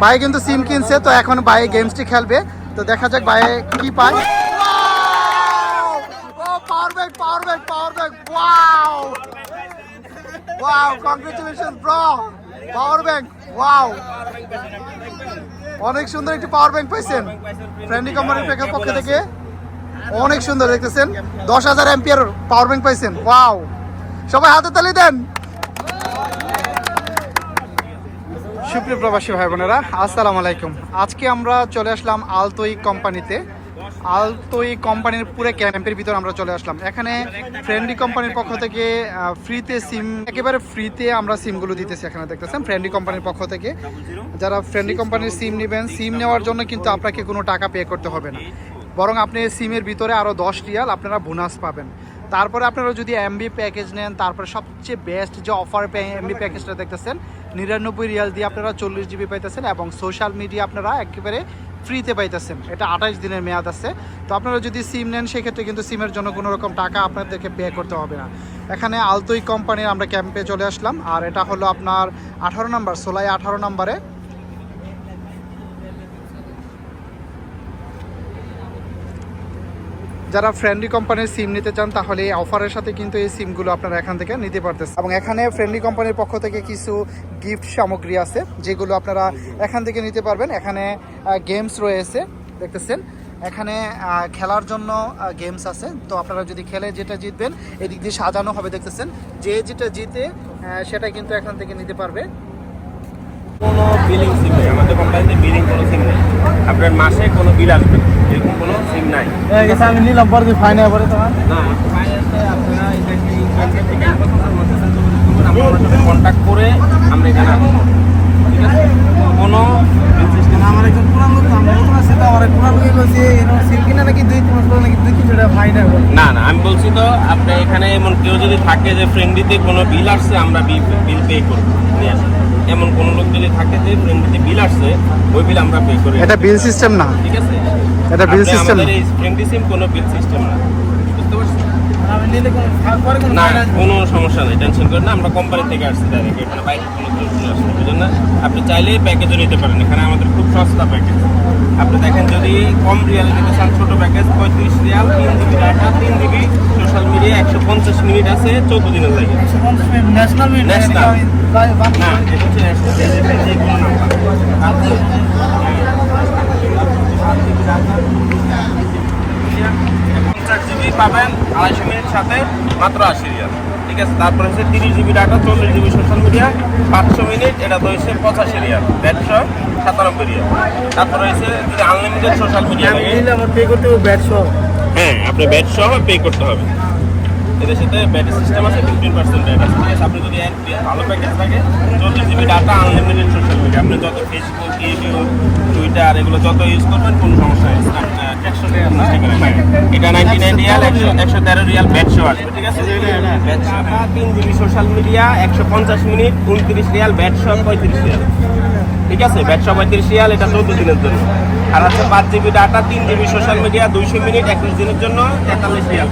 ভাই কিন্তু সিম কিনছে, তো এখন ভাই গেমসটি খেলবে। তো দেখা যাক ভাই কি পায়। Power power power wow wow power wow অনেক সুন্দর একটি পাওয়ার ব্যাংক পাইছেন। ফ্রেন্ডলি কোম্পানির পক্ষ- পক্ষ থেকে। অনেক সুন্দর দেখতেছেন। দশ হাজার এমপিয়ার পাওয়ার ব্যাংক পাইছেন। ওয়াও সবাই হাতে তালি দেন। সুপ্রিয় প্রবাসী ভাই বোনেরা, আসসালামু আলাইকুম। আজকে আমরা চলে আসলাম আলতোই কোম্পানিতে। আলতোই কোম্পানির পুরো ক্যাম্পের ভিতর আমরা চলে আসলাম। এখানে ফ্রেন্ডলি কোম্পানির পক্ষ থেকে ফ্রিতে সিম একেবারে ফ্রিতে আমরা সিমগুলো দিতেছি এখানে, দেখতেছেন? ফ্রেন্ডলি কোম্পানির পক্ষ থেকে। যারা ফ্রেন্ডলি কোম্পানির সিম নেবেন সিম নেওয়ার জন্য কিন্তু আপনাকে কোনো টাকা পে করতে হবে না। বরং আপনি সিমের ভিতরে আরও দশ রিয়াল আপনারা বোনাস পাবেন। তারপরে আপনারা যদি এমবি প্যাকেজ নেন, তারপরে সবচেয়ে বেস্ট যে অফার এমবি প্যাকেজটা দেখতেছেন নিরানব্বই রিয়াল দিয়ে আপনারা চল্লিশ জিবি পাইতেছেন এবং সোশ্যাল মিডিয়া আপনারা একেবারে ফ্রিতে পাইতেছেন। এটা আঠাশ দিনের মেয়াদ আছে। তো আপনারা যদি সিম নেন, সেক্ষেত্রে কিন্তু সিমের জন্য কোনো রকম টাকা আপনাদেরকে পে করতে হবে না। এখানে আলতোই কোম্পানির আমরা ক্যাম্পে চলে আসলাম। আর এটা হলো আপনার আঠারো নাম্বার সোলাই আঠারো নাম্বারে যারা ফ্রেন্ডলি কোম্পানির সিম নিতে চান, তাহলে এই অফারের সাথে কিন্তু এই সিমগুলো আপনারা এখান থেকে নিতে পারতেছেন। এবং এখানে ফ্রেন্ডলি কোম্পানির পক্ষ থেকে কিছু গিফট সামগ্রী আছে, যেগুলো আপনারা এখান থেকে নিতে পারবেন। এখানে গেমস রয়েছে, দেখতেছেন? এখানে খেলার জন্য গেমস আছে। তো আপনারা যদি খেলে যেটা জিতবেন, এদিক দিয়ে সাজানো হবে, দেখতেছেন? যে যেটা জিতে সেটা কিন্তু এখান থেকে নিতে পারবে। কোনো বিলিং সিম নেই। আমাদের কোম্পানিতে বিলিং কোনো সিম নেই। আপনার মাসে কোনো বিল আসবে। আমি নিলাম পরে ফাইন পরে তোমার না কন্ট্যাক্ট করে আমরা এখানে আসব। ঠিক আছে? কোনো আমার একজন পুরান লোক তো, আমরা নতুন আছি তো, আমার এক পুরান লোকই বলছে, এরকম সিম নাকি দুই তিন মাস নাকি দুই তিনশো টাকা ফাইন না না আমি বলছি তো আপনি এখানে এমন কেউ যদি থাকে যে ফ্রেন্ডলিতে কোনো বিল আসছে আমরা বিল পে করব। নিয়ে আসি এমন কোনো লোক যদি থাকে যে ফ্রেন্ডলিতে বিল আসছে ওই বিল আমরা পে করি এটা বিল সিস্টেম না। ঠিক আছে? এটা আমাদের। এই ফ্রেন্ডলি সিম কোনো বিল সিস্টেম না। বুঝতে পারছেন না কোনো সমস্যা নেই টেনশন করেন না আমরা কোম্পানি থেকে আসছি ডাইরেক্ট এখানে বাইরে কোনো আসছে আপনি চাইলেই প্যাকেজও নিতে পারেন এখানে আমাদের খুব সস্তা প্যাকেজ আপনি দেখেন যদি কম রিয়াল নিতে চান ছোটো প্যাকেজ পঁয়ত্রিশ রিয়াল তিন জিবি ডাটা তিন জিবি সোশ্যাল মিডিয়া একশো পঞ্চাশ মিনিট আছে চৌদ্দ দিনের লাগে। National national. না এটা হচ্ছে national, যে কোনো নাম্বার আপনি পঞ্চাশ জিবি পাবেন আড়াইশো মিনিট সাথে মাত্র আশি রিয়াল। ঠিক আছে তারপরে হচ্ছে তিরিশ জিবি ডাটা চল্লিশ জিবি সোশ্যাল মিডিয়া পাঁচশো মিনিট এটা তো হচ্ছে পঁচাশি রিয়াল দেড়শো সাতানব্বই রিয়াল। তারপর হচ্ছে যদি আনলিমিটেড সোশ্যাল মিডিয়া পে করতে হবে ব্যাট সহ। হ্যাঁ আপনি ব্যাট সহ পে করতে হবে। এদের সাথে ব্যাটের সিস্টেম আছে ফিফটিন পার্সেন্ট ব্যাট আছে ঠিক আছে আপনি যদি এক ভালো প্যাকেজ থাকে চল্লিশ GB data unlimited social media আপনি যত ফেসবুক ইউটিউব টুইটার এগুলো যত ইউজ করবেন কোনো সমস্যা নেই। একশো এটা নাইনটি নাইন রিয়াল একশো একশো তেরো রিয়াল ব্যাট সহ আসবে ঠিক আছে? সহ তিন জিবি সোশ্যাল মিডিয়া একশো পঞ্চাশ মিনিট উনত্রিশ রিয়াল ব্যাট সহ পঁয়ত্রিশ রিয়াল ঠিক আছে? ব্যাট সহ পঁয়ত্রিশ রিয়াল এটা চৌদ্দ দিনের জন্য। আর হচ্ছে পাঁচ জিবি ডাটা, তিন জিবি সোশ্যাল মিডিয়া দুইশো মিনিট, একুশ দিনের জন্য তেতাল্লিশ রিয়াল।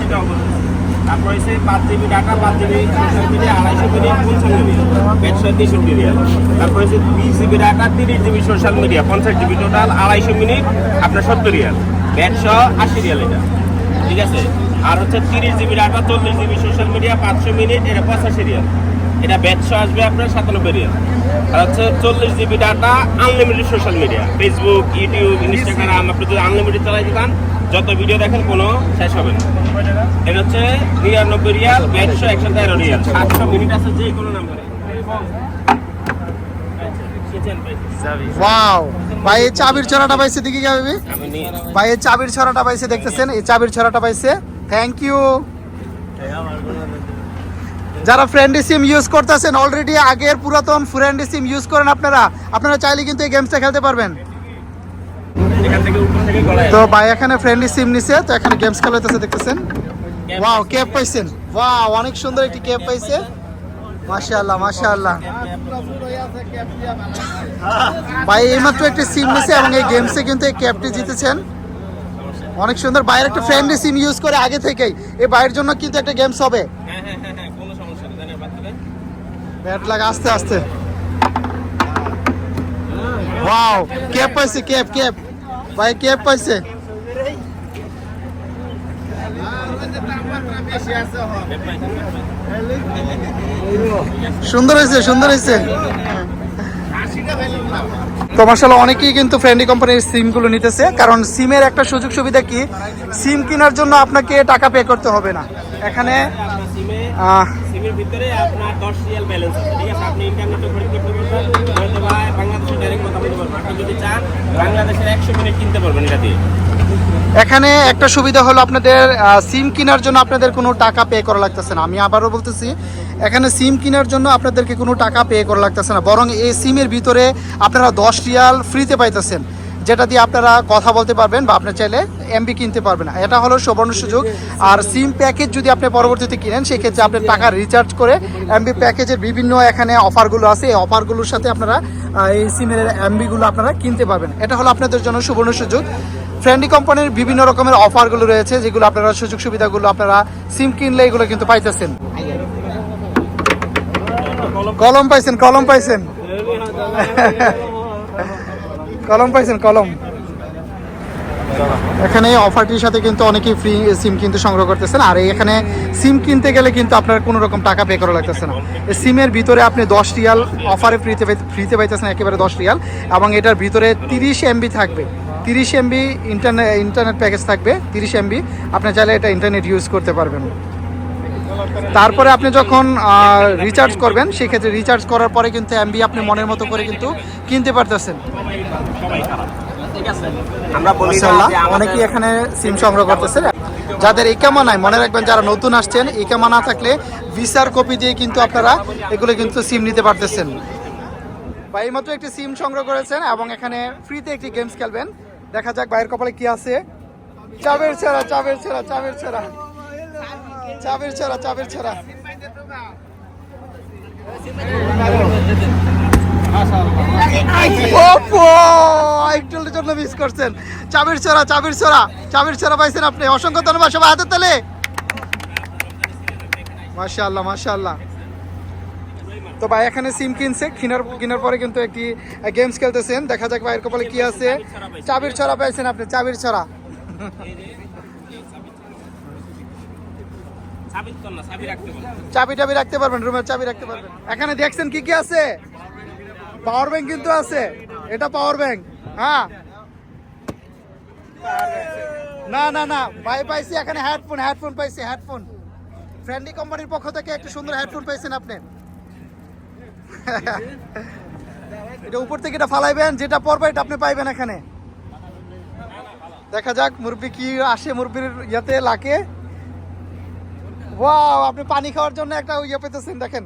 সেটাও বলতেছি। তারপর হচ্ছে পাঁচ জিবি ডাটা, পাঁচ জিবি সোশ্যাল মিডিয়া আড়াইশো মিনিট, পঞ্চান্ন রিয়াল। একশো তেষট্টি রিয়াল। তারপর হচ্ছে বিশ জিবি ডাটা, তিরিশ জিবি সোশ্যাল মিডিয়া পঞ্চাশ জিবি টোটাল আড়াইশো মিনিট, আপনার সত্তর রিয়াল। একশো এটা। ঠিক আছে? আর হচ্ছে তিরিশ জিবি ডাটা, চল্লিশ জিবি সোশ্যাল মিডিয়া পাঁচশো মিনিট, এটা পঁচাশি রিয়াল। এটা ব্যাটশো আসবে আপনার সাতানব্বই রিয়াল আর হচ্ছে চল্লিশ GB data unlimited social media Facebook YouTube Instagram আপনি যদি আনলিমিটেড চালাইতে চান যত ভিডিও দেখেন কোনো শেষ হবে না। এটা হচ্ছে নিরানব্বই রিয়াল ব্যাটশো একশো তেরো রিয়াল সাতশো মিনিট আছে যে কোনো নাম্বারে ওয়াও ভাই এই চাবির ছড়াটা পাইছে দেখি নিয়ে ভাই এই চাবির ছড়াটা পাইছে দেখতেছেন? এই চাবির ছড়াটা পাইছে। থ্যাংক ইউ যারা ফ্রেন্ডি সিম ইউজ করতেছেন অলরেডি আগের পুরাতন ফ্রেন্ডি সিম ইউজ করেন আপনারা আপনারা চাইলে কিন্তু এই গেমসটা খেলতে পারবেন। তো ভাই, এখানে ফ্রেন্ডলি সিম নিছে, তো এখানে গেমস খেলাইতেছে, দেখতেছেন? ওয়াও ক্যাপ পাইছেন। ওয়াও অনেক সুন্দর একটি ক্যাপ পাইছে। মাশাআল্লাহ মাশাআল্লাহ। ভাই, এইমাত্র একটি সিম নিছে এবং এই গেমসে কিন্তু এই ক্যাপটি জিতেছেন। অনেক সুন্দর। বাইরের একটা ফ্রেন্ডলি সিম ইউজ করে আগে থেকেই। এই বাইরের জন্য কিন্তু একটা গেমস হবে হ্যাঁ হ্যাঁ হ্যাঁ হ্যাঁ কোনো সমস্যা নেই জানেন বাচ্চাদের ব্যাট লাগা আস্তে আস্তে। ওয়াও ক্যাপ পাইছে ক্যাপ ক্যাপ ভাই ক্যাপ পাইছে। সুন্দর হয়েছে সুন্দর হয়েছে। তো মার্শাল অনেকেই কিন্তু ফ্রেন্ডলি কোম্পানির সিমগুলো নিতেছে, কারণ সিমের একটা সুযোগ সুবিধা কি? সিম কেনার জন্য আপনাকে টাকা পে করতে হবে না। এখানে ভিতরে আপনার দশ রিয়াল ব্যালেন্স আছে, ঠিক আছে? আপনি ইন্টারনেটে করতে পারবেন হয়তো বা বাংলাদেশে ডাইরেক্ট কথা বলতে পারবেন আপনি যদি চান, বাংলাদেশের একশো মিনিট কিনতে পারবেন এটা দিয়ে। এখানে একটা সুবিধা হলো আপনাদের সিম কেনার জন্য আপনাদের কোনো টাকা পে করা লাগতেছে না। আমি আবারও বলতেছি, এখানে সিম কেনার জন্য আপনাদেরকে কোনো টাকা পে করা লাগতেছে না। বরং এই সিমের ভিতরে আপনারা দশ রিয়াল ফ্রিতে পাইতেছেন। যেটা দিয়ে আপনারা কথা বলতে পারবেন বা আপনার চাইলে এমবি কিনতে পারবেন এটা হলো সুবর্ণ সুযোগ। আর সিম প্যাকেজ যদি আপনি পরবর্তীতে কিনেন, সেক্ষেত্রে আপনি টাকা রিচার্জ করে এমবি প্যাকেজের বিভিন্ন এখানে অফারগুলো আছে। এই অফারগুলোর সাথে আপনারা এই সিমের এমবিগুলো আপনারা কিনতে পারবেন। এটা হলো আপনাদের জন্য সুবর্ণ সুযোগ। ফ্রেন্ডি কোম্পানির বিভিন্ন রকমের অফারগুলো রয়েছে, যেগুলো আপনারা সুযোগ সুবিধাগুলো আপনারা সিম কিনলে এগুলো কিন্তু পাইতেছেন। কলম পাইছেন কলম পাইছেন। কলম পাইছেন, কলম? এখানে অফারটির সাথে কিন্তু অনেকেই ফ্রি সিম কিন্তু সংগ্রহ করতেছেন, আর এখানে সিম কিনতে গেলে কিন্তু আপনার কোনো রকম টাকা পে করা লাগতেছে না। এই সিমের ভিতরে আপনি দশ রিয়াল অফারে ফ্রিতে ফ্রিতে পাইতেছেন একেবারে দশ রিয়াল, এবং এটার ভিতরে তিরিশ এমবি থাকবে। তিরিশ এমবি ইন্টারনেট ইন্টারনেট প্যাকেজ থাকবে, তিরিশ এমবি আপনি চাইলে এটা ইন্টারনেট ইউজ করতে পারবেন। তারপরে আপনি যখন রিচার্জ করবেন সেক্ষেত্রে রিচার্জ করার পরে কিন্তু এমবি আপনি মনের মতো করে কিন্তু কিনতে পারতেছেন। অনেকেই এখানে সিম সংগ্রহ করতেছে যাদের ইকামা নাই মনে রাখবেন যারা নতুন আসছেন ইকামা না থাকলে ভিসার কপি দিয়ে কিন্তু আপনারা এগুলো কিন্তু সিম নিতে পারতেছেন। ভাই মাত্র একটি সিম সংগ্রহ করেছেন এবং এখানে ফ্রিতে একটি গেমস খেলবেন। দেখা যাক ভাইয়ের কপালে কি আছে। চাবের ছেড়া চাবের ছেড়া চাবের ছেড়া। চাবের ছেড়া চাবের ছেড়া। জন্য মিস করছেন। চাবির ছড়া চাবির ছড়া চাবির পাইছেন আপনি। অসংখ্য সবাই মাশাআল্লাহ তো ভাই, এখানে সিম কিনছে। কেনার পরে কিন্তু একটি গেমস খেলতেছেন। দেখা যাক ভাইয়ের কপালে কি আছে। চাবির ছড়া পাইছেন আপনি চাবির ছড়া সাবিত কর না, সাবি রাখতে বলো। চাবি টাবি রাখতে পারবেন, রুমের চাবি রাখতে পারবেন। এখানে দেখছেন কি কি আছে? পাওয়ার ব্যাংক কিন্তু আছে। এটা পাওয়ার ব্যাংক হ্যাঁ। না না না ভাই পাইছি এখানে হেডফোন হেডফোন পাইছি হেডফোন ফ্রেন্ডলি কোম্পানির পক্ষ থেকে একটা সুন্দর হেডফোন পাইছেন আপনি। এটা উপর থেকে এটা ফালাইবেন, যেটা পড়বে এটা আপনি পাইবেন এখানে। দেখা যাক, মুরব্বি কি আসে মুরব্বির ইয়াতে, লাকে। ওয়াও আপনি পানি খাওয়ার জন্য একটা ইয়ে পেতেছেন দেখেন।